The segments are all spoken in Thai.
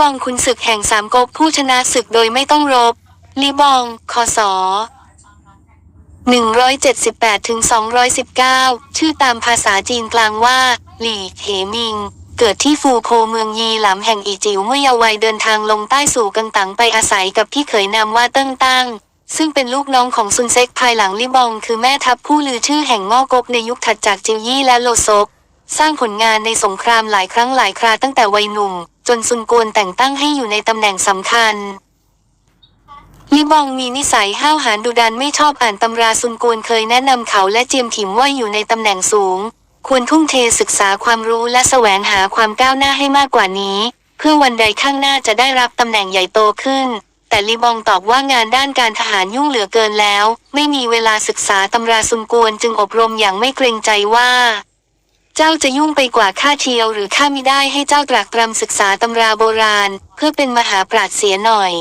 บองคุณศึกแห่งสามก๊กผู้ชนะศึกโดยไม่ต้องรบ ลีบอง คศ178ถึง219 ชื่อตามภาษาจีนกลางว่า หลี่เหมิง เกิดที่ฟูโคเมืองยีหลำแห่งอีจิ๋วเมื่อเยาว์วัยเดินทางลงใต้สู่กังตังไปอาศัยกับพี่เขยนามว่าเติ้งตั้ง ซึ่งเป็นลูกน้องของซุนเซ็กภายหลังลิบอง คือแม่ทัพผู้ลือชื่อแห่งง่อกกในยุคถัดจากจิวยี่และโลซก สร้างผลงานในสงครามหลายครั้งหลายคราตั้งแต่วัยหนุ่ม จนซุนกวนแต่งตั้งให้อยู่ในตำแหน่งสำคัญลิบองมีนิสัยห้าวหาญดุดันไม่ชอบอ่านตำราซุนกวนเคยแนะนำเขาและเจียมถิมว่าอยู่ในตำแหน่งสูง ควรทุ่มเทศึกษาความรู้และแสวงหาความก้าวหน้าให้มากกว่านี้ เพื่อวันใดข้างหน้าจะได้รับตำแหน่งใหญ่โตขึ้น แต่ลิบองตอบว่างานด้านการทหารยุ่งเหลือเกินแล้ว ไม่มีเวลาศึกษาตำราซุนกวนจึงอบรมอย่างไม่เกรงใจว่า เจ้าจะยุ่งไปกว่าข้าเทียวหรือข้ามิได้ให้เจ้าตรากตรำศึกษาตำราโบราณ เพื่อเป็นมหาปราชญ์เสียหน่อย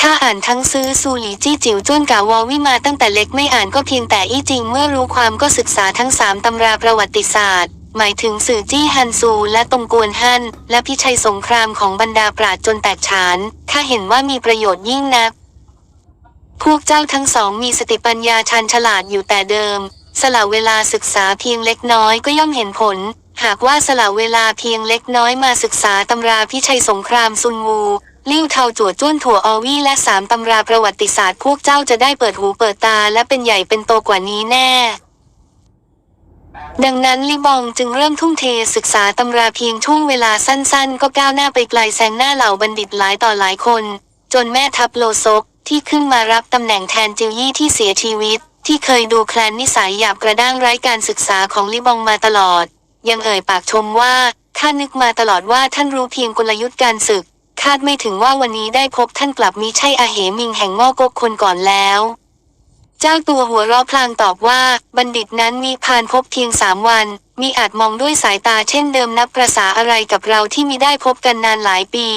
ข้าอ่านทั้งซื้อซูหลีจี้จิ๋วจ้วนกาวอวิมาตั้งแต่เล็กไม่อ่านก็เพียงแต่อี้จริงเมื่อรู้ความก็ศึกษาทั้งสามตำราประวัติศาสตร์ หมายถึงสื่อจี้ฮันซูและตงกวนฮั่นและพิชัยสงครามของบรรดาปราชญ์จนแตกฉานข้าเห็นว่ามีประโยชน์ยิ่งนักพวกเจ้าทั้งสองมีสติปัญญาชาญฉลาดอยู่แต่เดิม สละเวลาศึกษาเพียงเล็กน้อยก็ย่อมเห็นผล หากว่าสละเวลาเพียงเล็กน้อยมาศึกษาตำราพิชัยสงครามซุนวูลิ้วเทาจั่วจ้วนถั่วออวี่และสามตำราประวัติศาสตร์พวกเจ้าจะได้เปิดหูเปิดตาและเป็นใหญ่เป็นโตกว่านี้แน่ ดังนั้นลิบองจึงเริ่มทุ่มเทศึกษาตำราเพียงช่วงเวลาสั้นๆ ก็ก้าวหน้าไปไกลแซงหน้าเหล่าบัณฑิตหลายต่อหลายคน จนแม่ทัพโลซกที่ขึ้นมารับตำแหน่งแทนจิวยี่ที่เสียชีวิต ที่เคยดูแคลนนิสัยหยาบกระด้างไร้การศึกษาของลิบองมาตลอด ยังเอ่ยปากชมว่าข้านึกมาตลอดว่าท่านรู้เพียงกลยุทธ์การศึก คาดไม่ถึงว่าวันนี้ได้พบท่านกลับมิใช่อาเหมิงแห่งงอกกคนก่อนแล้ว เจ้าตัวหัวเราะพลางตอบว่า บัณฑิตนั้นมีพานพบเพียงสามวัน มีอาจมองด้วยสายตาเช่นเดิมนับประษาอะไรกับเราที่มิได้พบกันนานหลายปี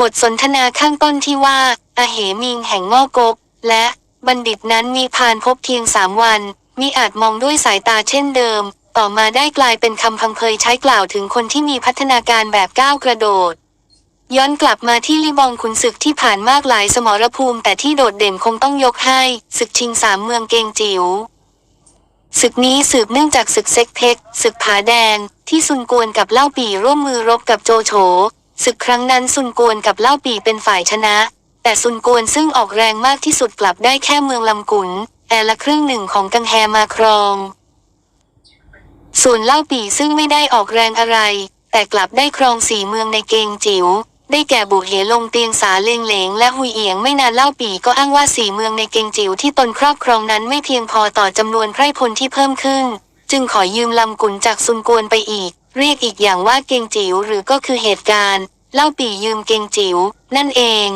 บทสนทนาข้างต้นที่ว่า อาเหมิงแห่งงอกกและ บัณฑิตนั้นมีพานพบเพียงสามวันมีอาจมองด้วยสายตาเช่นเดิม ต่อมาได้กลายเป็นคำพังเพยใช้กล่าวถึงคนที่มีพัฒนาการแบบก้าวกระโดด ย้อนกลับมาที่ลิบองขุนศึกที่ผ่านมากหลายสมรภูมิ แต่ที่โดดเด่นคงต้องยกให้ ศึกชิงสามเมืองเกงจิ๋วศึกนี้สืบเนื่องจากศึกเซ็กเพกศึกผาแดง ที่ซุนกวนกับเล่าปีร่วมมือรบกับโจโฉศึกครั้งนั้นซุนกวนกับเล่าปีเป็นฝ่ายชนะ แต่ซุนกวนซึ่งออกแรงมากที่สุดกลับได้แค่เมืองลำกุนแอละครึ่งหนึ่งของกังแฮมาครอง ส่วนเล่าปีซึ่งไม่ได้ออกแรงอะไร แต่กลับได้ครองสี่เมืองในเกงจิ๋วได้แก่บุเหลงเตียงสาเลงเหลงและหุยเอียงไม่นานเล่าปีก็อ้างว่าสี่เมืองในเกงจิ๋วที่ตนครอบครองนั้นไม่เพียงพอต่อจำนวนไพร่พลที่เพิ่มขึ้น จึงขอยืมลำกุนจากซุนกวนไปอีก เรียกอีกอย่างว่าเกงจิ๋วหรือก็คือเหตุการณ์ เล่าปียืมเกงจิ๋วนั่นเอง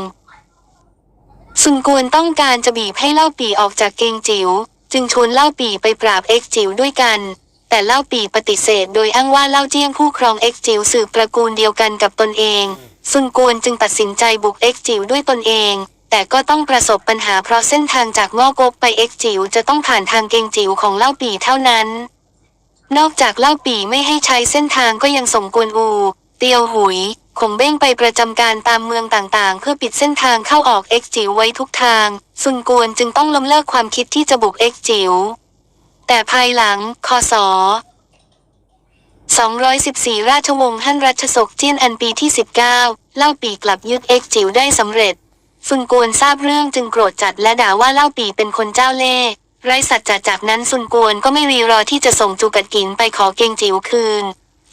ซุนกวนต้องการจะบีบให้เล่าปีออกจากเกงจิ๋วจึงชวนเล่าปีไปปราบเอ็กจิ๋วด้วยกัน แต่เล่าปีปฏิเสธ โดยอ้างว่าเล่าเจี้ยงผู้ครองเอ็กจิ๋วสืบตระกูลเดียวกันกับตนเองซุนกวนจึงตัดสินใจบุกเอ็กจิ๋วด้วยตนเอง แต่ก็ต้องประสบปัญหาเพราะเส้นทางจากง่อกกไปเอ็กจิ๋วจะต้องผ่านทางเกงจิ๋วของเล่าปีเท่านั้น นอกจากเล่าปีไม่ให้ใช้เส้นทางก็ยังส่งกวนอู เตียวหุย คงเบ้งไปประจำการตามเมืองต่างๆ เพื่อปิดเส้นทางเข้าออกเอ็กจิ๋วไว้ทุกทาง ซุนกวนจึงต้องล้มเลิกความคิดที่จะบุกเอ็กจิ๋วแต่ภายหลังคศ214 ราชวงศ์ฮั่นรัชสกเจี้ยนอันปีที่ 19 เล่าปีกลับยึดเอ็กจิ๋วได้สำเร็จซุนกวนทราบเรื่องจึงโกรธจัดและด่าว่าเล่าปีเป็นคนเจ้าเล่ห์ไร้สัจจะจากนั้นซุนกวนก็ไม่รีรอที่จะส่งจูกัดกินไปขอเกงจิ๋วคืน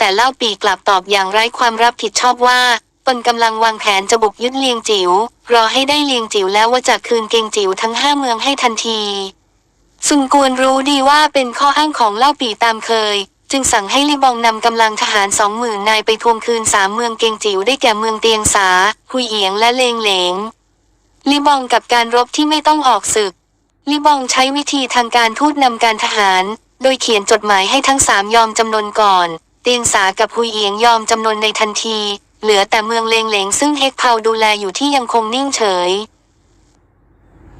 แต่เล่าปีกลับตอบอย่างไร้ความรับผิดชอบว่าตนกำลังวางแผนจะบุกยึดเลียงจิ๋วรอให้ได้เลียงจิ๋วแล้วว่าจะคืนเกงจิ๋วทั้งห้าเมืองให้ทันทีซุนกวนรู้ดีว่าเป็นข้ออ้างของเล่าปีตามเคย จึงสั่งให้ลิบองนำกำลังทหารสองหมื่นนายไปทวงคืนสามเมืองเกงจิ๋วได้แก่เมืองเตียงสาหุยเอียงและเลงเหลงลิบองกับการรบที่ไม่ต้องออกศึกลิบองใช้วิธีทางการทูตนำการทหาร โดยเขียนจดหมายให้ทั้งสามยอมจำนนก่อน เตียงสากับหุยเอียงยอมจำนนในทันที เหลือแต่เมืองเลงเหลงซึ่งเฮกเผาดูแลอยู่ที่ยังคงนิ่งเฉย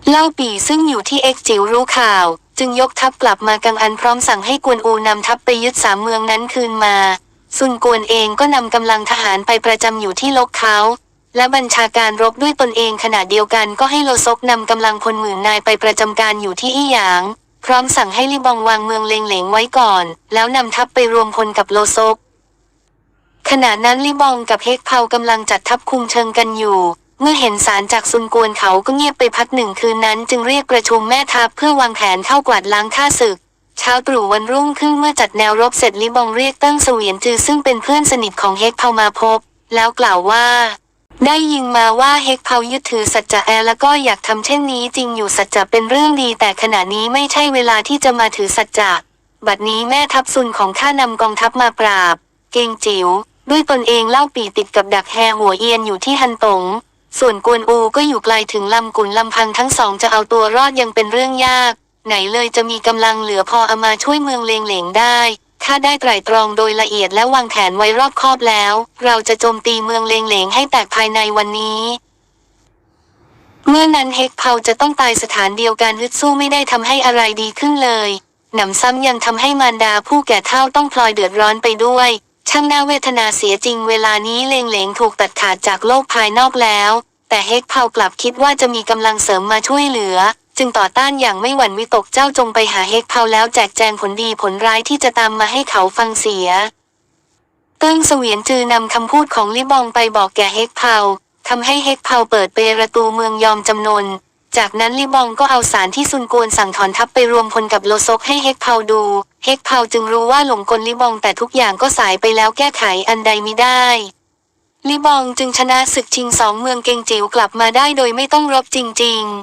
เล่าปีซึ่งอยู่ที่เอ็กจิวรู้ข่าว จึงยกทัพกลับมากังอันพร้อมสั่งให้กวนอูนำทัพไปยึดสามเมืองนั้นคืนมา ซุนกวนเองก็นำกำลังทหารไปประจำอยู่ที่ลกเขาและบัญชาการรบด้วยตนเองขณะเดียวกันก็ให้โลซกนำกำลังพลหมื่นนายไปประจำการอยู่ที่อี้หยาง พร้อมสั่งให้ลิบองวางเมืองเลงเหลงไว้ก่อน แล้วนำทัพไปรวมพลกับโลซก ขณะนั้นลิบองกับเฮกเผากำลังจัดทัพคุมเชิงกันอยู่ เมื่อเห็นสารจากซุนกวนเขาก็เงียบไปพักหนึ่งคืนนั้นจึงเรียกประชุมแม่ทัพเพื่อวางแผนเข้ากวาดล้างข้าศึก เช้าตรู่วันรุ่งขึ้นเมื่อจัดแนวรบเสร็จลิบองเรียกติ้งเสวียนจือซึ่งเป็นเพื่อนสนิทของเฮกเผามาพบ แล้วกล่าวว่า ได้ยิงมาว่าเฮกเผายึดถือสัจจะแอแล้วก็อยากทำเช่นนี้จริงอยู่สัจจะเป็นเรื่องดี แต่ขณะนี้ไม่ใช่เวลาที่จะมาถือสัจจะบัดนี้แม่ทัพซุนของข้านำกองทัพมาปราบ เกงจิ๋วด้วยตนเองเล่าปีติดกับดักแฮหัวเอียนอยู่ที่ฮันตง ส่วนกวนอูก็อยู่ไกลถึงลำกุนลำพังทั้งสองจะเอาตัวรอดยังเป็นเรื่องยาก ไหนเลยจะมีกำลังเหลือพอเอามาช่วยเมืองเลงเหลงได้ ถ้าได้ไตร่ตรองโดยละเอียดและวางแผนไว้รอบคอบแล้ว เราจะโจมตีเมืองเลงเหลงให้แตกภายในวันนี้ เมื่อนั้นเฮกเพาจะต้องตายสถานเดียวกันฮึดสู้ไม่ได้ทำให้อะไรดีขึ้นเลยหนำซ้ำยังทำให้มารดาผู้แก่เฒ่าต้องพลอยเดือดร้อนไปด้วย ช่างน่าเวทนาเสียจริงเวลานี้เลงเหลงถูกตัดขาดจากโลกภายนอกแล้ว แต่เฮกเพากลับคิดว่าจะมีกำลังเสริมมาช่วยเหลือ จึงต่อต้านอย่างไม่หวั่นวิตกเจ้าจงไปหาเฮกเพาแล้วแจกแจงผลดีผลร้ายที่จะตามมาให้เขาฟังเสีย เติ้งเสวียนจือนำคำพูดของลิบองไปบอกแก่เฮกเพาทำให้เฮกเพาเปิดเปประตูเมืองยอมจำนน จากนั้นลิบองก็เอาสารที่ซุนกวนสั่งถอนทัพไปรวมพลกับโลซกให้เฮกเพาดู เฮกเพาจึงรู้ว่าหลงกลลิบองแต่ทุกอย่างก็สายไปแล้วแก้ไขอันใดมิได้ลิบองจึงชนะศึกชิงสองเมืองเกงจิ๋วกลับมาได้โดยไม่ต้องรบจริง ๆ